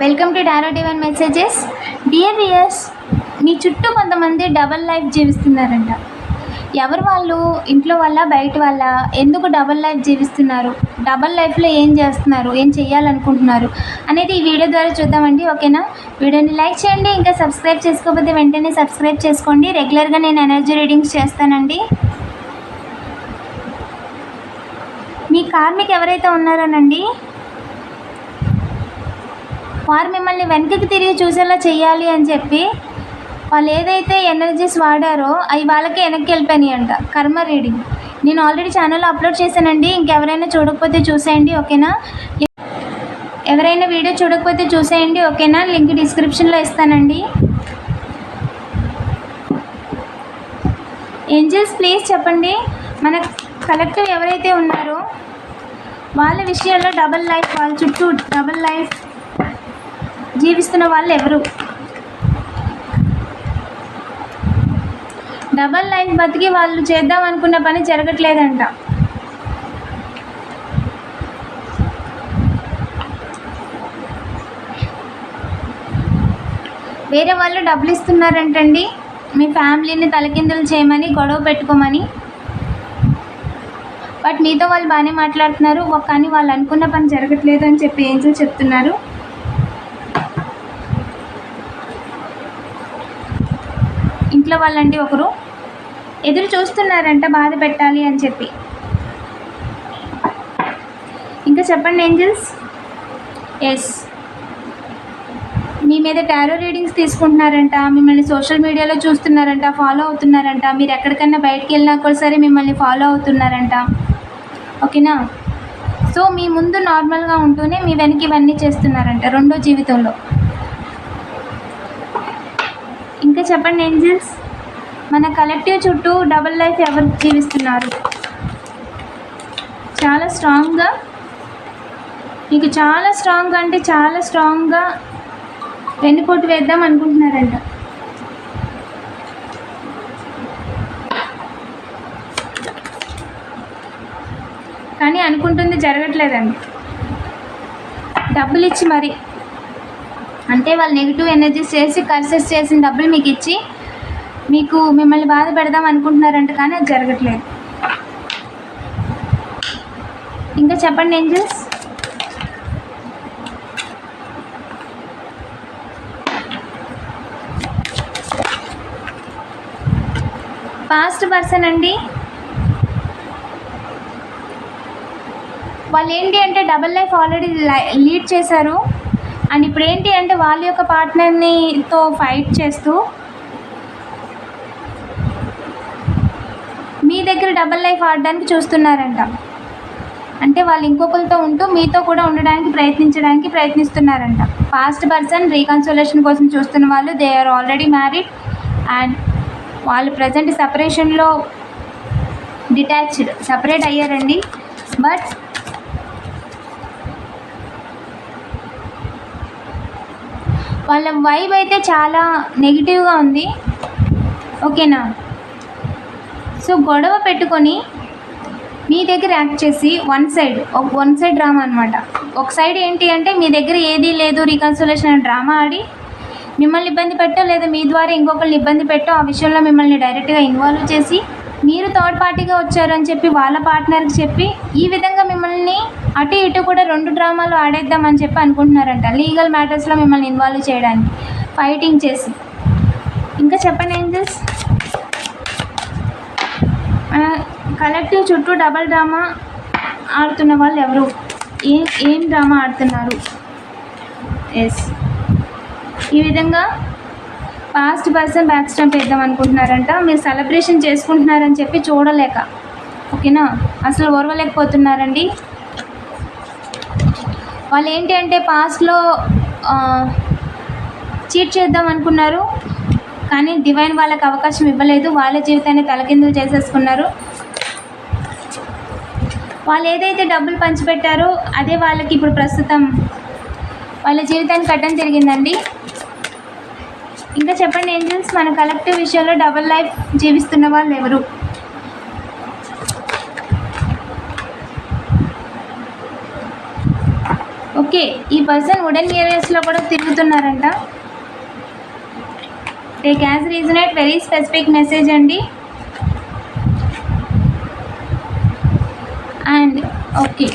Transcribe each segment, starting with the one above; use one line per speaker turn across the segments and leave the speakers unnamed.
Welcome to tarot divine messages dear viewers మీ చుట్టూ కొంతమంది double life జీవిస్తున్నారంట. ఎవరు వాళ్ళు? ఇంట్లో వల్ల బయట వల్ల ఎందుకు డబల్ లైఫ్ జీవిస్తున్నారు? డబల్ లైఫ్లో ఏం చేస్తున్నారు? ఏం చేయాలనుకుంటున్నారు అనేది ఈ వీడియో ద్వారా చూద్దామండి ఓకేనా? వీడియోని లైక్ చేయండి ఇంకా సబ్స్క్రైబ్ చేసుకోకపోతే వెంటనే సబ్స్క్రైబ్ చేసుకోండి. రెగ్యులర్గా నేను ఎనర్జీ రీడింగ్స్ చేస్తానండి. మీ కార్మిక్ ఎవరైతే ఉన్నారోనండి వారు మిమ్మల్ని వెనక్కి తిరిగి చూసేలా చేయాలి అని చెప్పి వాళ్ళు ఏదైతే ఎనర్జీస్ వాడారో అవి వాళ్ళకి వెనక్కి వెళ్ళిపోయినాయి అంట. కర్మ రీడింగ్. నేను ఆల్రెడీ ఛానల్లో అప్లోడ్ చేశానండి. ఇంకెవరైనా చూడకపోతే చూసేయండి ఓకేనా? ఎవరైనా వీడియో చూడకపోతే చూసేయండి ఓకేనా? లింక్ డిస్క్రిప్షన్లో ఇస్తానండి. ఏంజల్స్ ప్లీజ్ చెప్పండి. మన కలెక్టివ్ ఎవరైతే ఉన్నారో వాళ్ళ విషయాల్లో డబల్ లైఫ్ వాళ్ళ చుట్టూ డబల్ లైఫ్ జీవిస్తున్న వాళ్ళు ఎవరు డబల్ లైఫ్ బతికి వాళ్ళు చేద్దాం అనుకున్న పని జరగట్లేదంట. వేరే వాళ్ళు డబ్బులు ఇస్తున్నారంటండి. మీ ఫ్యామిలీని తలకిందులు చేయమని గొడవ పెట్టుకోమని. బట్ మీతో వాళ్ళు బాగానే మాట్లాడుతున్నారు. ఒక కానీ వాళ్ళు అనుకున్న పని జరగట్లేదు అని చెప్పి ఏంజల్ చెప్తున్నారు. ఇంట్లో వాళ్ళండి ఒకరు. ఎదురు చూస్తున్నారంట బాధ పెట్టాలి అని చెప్పి. ఇంకా చెప్పండి ఏంజల్స్? ఎస్ మీ మీద టారో రీడింగ్స్ తీసుకుంటున్నారంట మిమ్మల్ని సోషల్ మీడియాలో చూస్తున్నారంట ఫాలో అవుతున్నారంట. మీరు ఎక్కడికన్నా బయటికి వెళ్ళినా కూడా సరే మిమ్మల్ని ఫాలో అవుతున్నారంట. ఓకేనా సో మీ ముందు నార్మల్గా ఉంటూనే మీ వెనక ఇవన్నీ చేస్తున్నారంట రెండో జీవితంలో. ఇంకా చెప్పండి ఏంజల్స్? మన కలెక్టివ్ చుట్టూ డబుల్ లైఫ్ ఎవరు జీవిస్తున్నారు? చాలా స్ట్రాంగ్గా? మీకు చాలా స్ట్రాంగ్గా అంటే చాలా స్ట్రాంగ్గా వెన్నుపోటు వేద్దాం అనుకుంటున్నారంట. కానీ అనుకుంటుంది జరగట్లేదండి. డబ్బులు ఇచ్చి మరి అంటే వాళ్ళు నెగిటివ్ ఎనర్జీస్ చేసి కర్సెస్ చేసిన డబ్బులు మీకు ఇచ్చి మీకు మిమ్మల్ని బాధ పెడదాం అనుకుంటున్నారంట కానీ అది జరగట్లేదు. ఇంకా చెప్పండి ఏంజల్స్? పాస్ట్ పర్సన్ అండి. వాళ్ళు ఏంటి అంటే డబల్ లైఫ్ ఆల్రెడీ లీడ్ చేశారు. అండ్ ఇప్పుడు ఏంటి అంటే వాళ్ళ యొక్క పార్ట్నర్ని తో ఫైట్ చేస్తూ మీ దగ్గర డబల్ లైఫ్ ఆడడానికి చూస్తున్నారంట. అంటే వాళ్ళు ఇంకొకరితో ఉంటూ మీతో కూడా ఉండడానికి ప్రయత్నించడానికి ప్రయత్నిస్తున్నారంట. పాస్ట్ పర్సన్ రీకన్సోలేషన్ కోసం చూస్తున్న వాళ్ళు they are already married and వాళ్ళు ప్రజెంట్ సపరేషన్లో డిటాచ్డ్ సపరేట్ అయ్యారండి. బట్ వాళ్ళ వైబ్ అయితే చాలా నెగిటివ్గా ఉంది. ఓకేనా సో గొడవ పెట్టుకొని మీ దగ్గర యాక్ట్ చేసి వన్ సైడ్ ఒక వన్ సైడ్ డ్రామా అనమాట ఒక సైడ్ ఏంటి అంటే మీ దగ్గర ఏదీ లేదు రీకన్సోలేషన్ డ్రామా ఆడి మిమ్మల్ని ఇబ్బంది పెట్టో లేదా మీ ద్వారా ఇంకొకరిని ఇబ్బంది పెట్టో ఆ విషయంలో మిమ్మల్ని డైరెక్ట్గా ఇన్వాల్వ్ చేసి మీరు థర్డ్ పార్టీగా వచ్చారని చెప్పి వాళ్ళ పార్ట్నర్కి చెప్పి ఈ విధంగా మిమ్మల్ని అటు ఇటు కూడా రెండు డ్రామాలు ఆడేద్దామని చెప్పి అనుకుంటున్నారంట. లీగల్ మ్యాటర్స్లో మిమ్మల్ని ఇన్వాల్వ్ చేయడానికి ఫైటింగ్ చేసి. ఇంకా చెప్పండి ఏంజల్స్ మన కలెక్టివ్ చుట్టూ డబల్ డ్రామా ఆడుతున్న వాళ్ళు ఎవరు? ఏం ఏం డ్రామా ఆడుతున్నారు? ఎస్ ఈ విధంగా పాస్ట్ పర్సన్ బ్యాక్ స్టాంప్ వేద్దాం అనుకుంటున్నారంట. మీరు సెలబ్రేషన్ చేసుకుంటున్నారని చెప్పి చూడలేక. ఓకేనా? అసలు ఓర్వలేకపోతున్నారండి. వాళ్ళు ఏంటి అంటే పాస్ట్లో చీట్ చేద్దాం అనుకున్నారు. కానీ డివైన్ వాళ్ళకి అవకాశం ఇవ్వలేదు. వాళ్ళ జీవితాన్ని తలకిందులు చేసేసుకున్నారు. వాళ్ళు ఏదైతే డబ్బులు పంచిపెట్టారో అదే వాళ్ళకి ఇప్పుడు ప్రస్తుతం వాళ్ళ జీవితానికి కట్టం తిరిగిందండి. ఇంకా చెప్పండి ఏంజల్స్ మన కలెక్టివ్ విషయంలో డబల్ లైఫ్ జీవిస్తున్న వాళ్ళు ఎవరు? ఓకే ఈ పర్సన్ వుడెన్ ఏరియాస్లో కూడా తిరుగుతున్నారంట. Take as resonate very specific message అండి. అండ్ ఓకే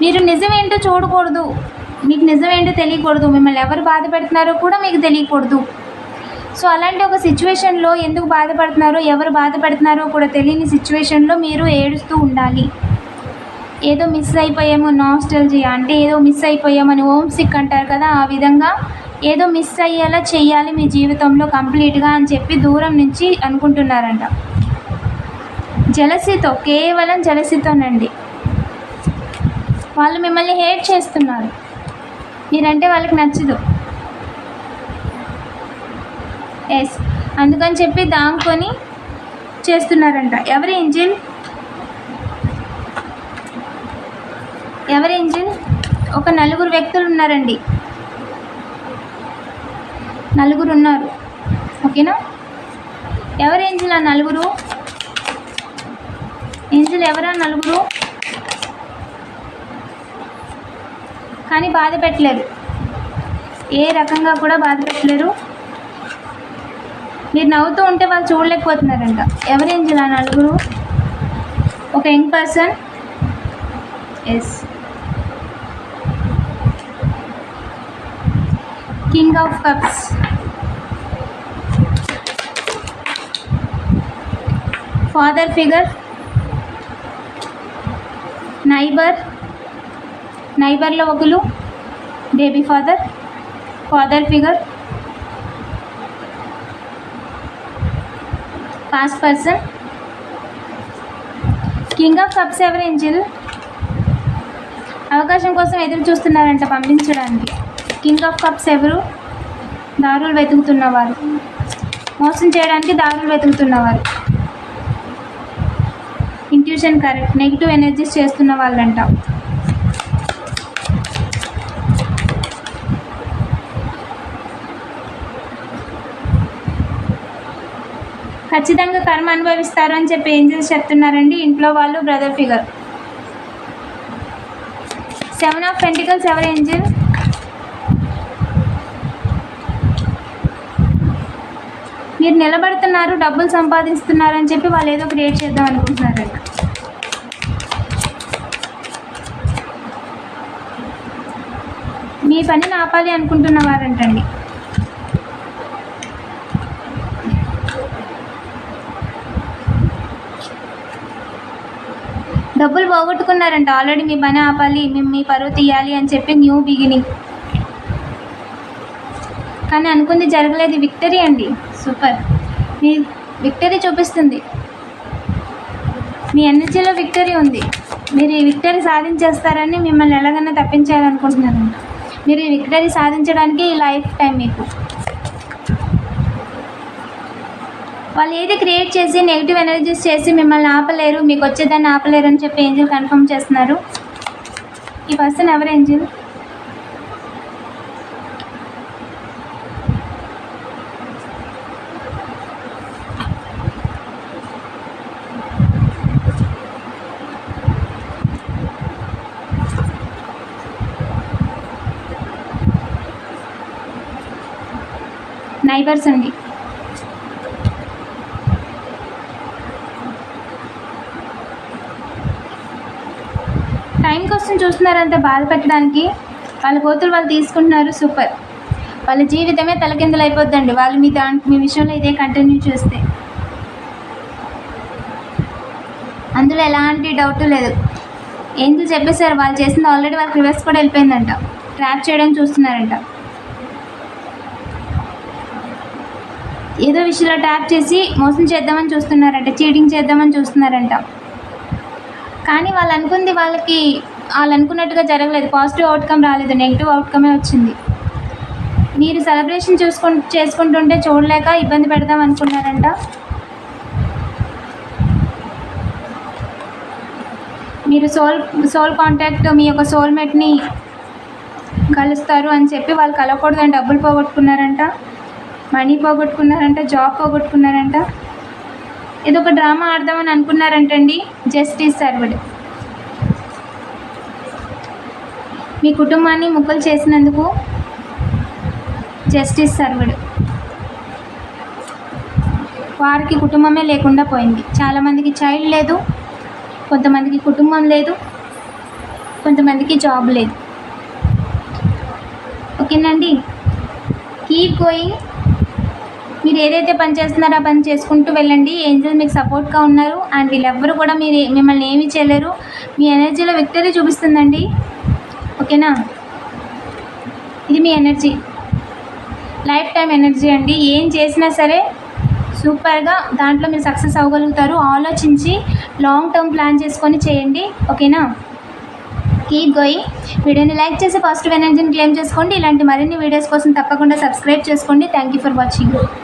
మీరు నిజం ఏంటో చూడకూడదు. మీకు నిజం ఏంటో తెలియకూడదు. మిమ్మల్ని ఎవరు బాధ పెడుతున్నారో కూడా మీకు తెలియకూడదు. సో అలాంటి ఒక సిచ్యువేషన్లో ఎందుకు బాధపడుతున్నారో ఎవరు బాధపడుతున్నారో కూడా తెలియని సిచ్యువేషన్లో మీరు ఏడుస్తూ ఉండాలి. ఏదో మిస్ అయిపోయాము నాస్టల్జియా అంటే ఏదో మిస్ అయిపోయామని హోమ్ సిక్ అంటారు కదా ఆ విధంగా ఏదో మిస్ అయ్యేలా చేయాలి మీ జీవితంలో కంప్లీట్గా అని చెప్పి దూరం నుంచి అనుకుంటున్నారంట. జలసితో కేవలం జలసితోనండి. వాళ్ళు మిమ్మల్ని హేట్ చేస్తున్నారు. మీరంటే వాళ్ళకి నచ్చదు. ఎస్ అందుకని చెప్పి దాంకొని చేస్తున్నారంట. ఎవరి ఇంజిన్? ఎవరి ఇంజిన్? ఒక నలుగురు వ్యక్తులు ఉన్నారండి. నలుగురు ఉన్నారు. ఓకేనా? ఎవరి ఏంజిల్ ఆ నలుగురు? ఏంజిల్ ఎవరా నలుగురు? కానీ బాధ పెట్టలేరు ఏ రకంగా కూడా బాధ పెట్టలేరు. మీరు నవ్వుతూ ఉంటే వాళ్ళు చూడలేకపోతున్నారంట. ఎవరు ఏంజిల్ ఆ నలుగురు ఒక young person? Yes king of cups father figure neighbour నైబర్లో ఒకరు baby father father figure past person king of cups ఎవరు ఏంజిల్? అవకాశం కోసం ఎదురు చూస్తున్నారంట పంపించడానికి. కింగ్ ఆఫ్ కప్స్ ఎవరు? దారులు వెతుకుతున్నవారు. మోసం చేయడానికి దారులు వెతుకుతున్నవారు. ఇంట్యూషన్ కరెక్ట్ నెగిటివ్ ఎనర్జీస్ చేస్తున్న వాళ్ళంట. ఖచ్చితంగా కర్మ అనుభవిస్తారు అని చెప్పి ఏంజల్స్ చెప్తున్నారండి. ఇంట్లో వాళ్ళు brother figure seven of pentacles ఎవరు ఏంజిల్ మీరు నిలబడుతున్నారు డబ్బులు సంపాదిస్తున్నారు అని చెప్పి వాళ్ళు ఏదో క్రియేట్ చేద్దాం అనుకుంటున్నారండి. మీ పనిని ఆపాలి అనుకుంటున్న వారంటండి. డబ్బులు పోగొట్టుకున్నారంట. ఆల్రెడీ మీ పని ఆపాలి మేము మీ పరువు తీయాలి అని చెప్పి న్యూ బిగినింగ్ కానీ అనుకుంది జరగలేదు. విక్టరీ అండి. సూపర్ మీ విక్టరీ చూపిస్తుంది. మీ ఎనర్జీలో విక్టరీ ఉంది. మీరు ఈ విక్టరీ సాధించేస్తారని మిమ్మల్ని ఎలాగైనా తప్పించాలనుకుంటున్నారంట మీరు ఈ విక్టరీ సాధించడానికి ఈ లైఫ్ టైం మీకు. వాళ్ళు ఏది క్రియేట్ చేసి నెగిటివ్ ఎనర్జీస్ చేసి మిమ్మల్ని ఆపలేరు మీకు వచ్చేదాన్ని ఆపలేరు అని చెప్పి ఏంజిల్ కన్ఫర్మ్ చేస్తున్నారు. ఈ పర్సన్ ఎవరు ఏంజిల్ నైబర్స్ అండి. టైం కోసం చూస్తున్నారంటే బాధ పెట్టడానికి వాళ్ళ కోతులు వాళ్ళు తీసుకుంటున్నారు. సూపర్. వాళ్ళ జీవితమే తలకిందులు అయిపోద్దండి. వాళ్ళు మీ దాంట్ మీ విషయంలో ఇదే కంటిన్యూ చేస్తే. అందులో ఎలాంటి డౌట్ లేదు. ఏంటి చెప్పేశారు? వాళ్ళు చేసింది ఆల్రెడీ వాళ్ళకి రివర్స్ కూడా వెళ్ళిపోయిందంట. ట్రాప్ చేయడం చూస్తున్నారంట. ఏదో విషయంలో ట్యాప్ చేసి మోసం చేద్దామని చూస్తున్నారంట. చీటింగ్ చేద్దామని చూస్తున్నారంట. కానీ వాళ్ళు అనుకుంది వాళ్ళకి వాళ్ళు అనుకున్నట్టుగా జరగలేదు. పాజిటివ్ అవుట్కమ్ రాలేదు. నెగిటివ్ అవుట్కమే వచ్చింది. మీరు సెలబ్రేషన్ చూసుకు చేసుకుంటుంటే చూడలేక ఇబ్బంది పెడదాం అనుకున్నారంట? మీరు సోల్ సోల్ కాంటాక్ట్ మీ యొక్క సోల్మేట్ని కలుస్తారు అని చెప్పి వాళ్ళు కలవకూడదని డబ్బులు పోగొట్టుకున్నారంట? మనీ పోగొట్టుకున్నారంట? జాబ్ పోగొట్టుకున్నారంట? ఇది ఒక డ్రామా ఆడదామని అనుకున్నారంటండి. Justice served. మీ కుటుంబాన్ని ముక్కలు చేసినందుకు జస్టిస్ సర్వ్డ్. వారికి కుటుంబమే లేకుండా పోయింది. చాలామందికి చైల్డ్ లేదు కొంతమందికి కుటుంబం లేదు కొంతమందికి జాబ్ లేదు. ఓకేనండి? కీప్ గోయింగ్ మీరు ఏదైతే పని చేస్తున్నారో ఆ పని చేసుకుంటూ వెళ్ళండి. ఏంజల్ మీకు సపోర్ట్గా ఉన్నారు. అండ్ వీళ్ళెవ్వరు కూడా మీరు మిమ్మల్ని ఏమీ చేయలేరు. మీ ఎనర్జీలో విక్టరీ చూపిస్తుందండి. ఓకేనా? ఇది మీ ఎనర్జీ. లైఫ్ టైం ఎనర్జీ అండి. ఏం చేసినా సరే సూపర్గా దాంట్లో మీరు సక్సెస్ అవ్వగలుగుతారు. ఆలోచించి లాంగ్ టర్మ్ ప్లాన్ చేసుకొని చేయండి. ఓకేనా? Keep going. వీడియోని లైక్ చేసి పాజిటివ్ ఎనర్జీని క్లెయిమ్ చేసుకోండి. ఇలాంటి మరిన్ని వీడియోస్ కోసం తప్పకుండా సబ్స్క్రైబ్ చేసుకోండి. Thank you for watching.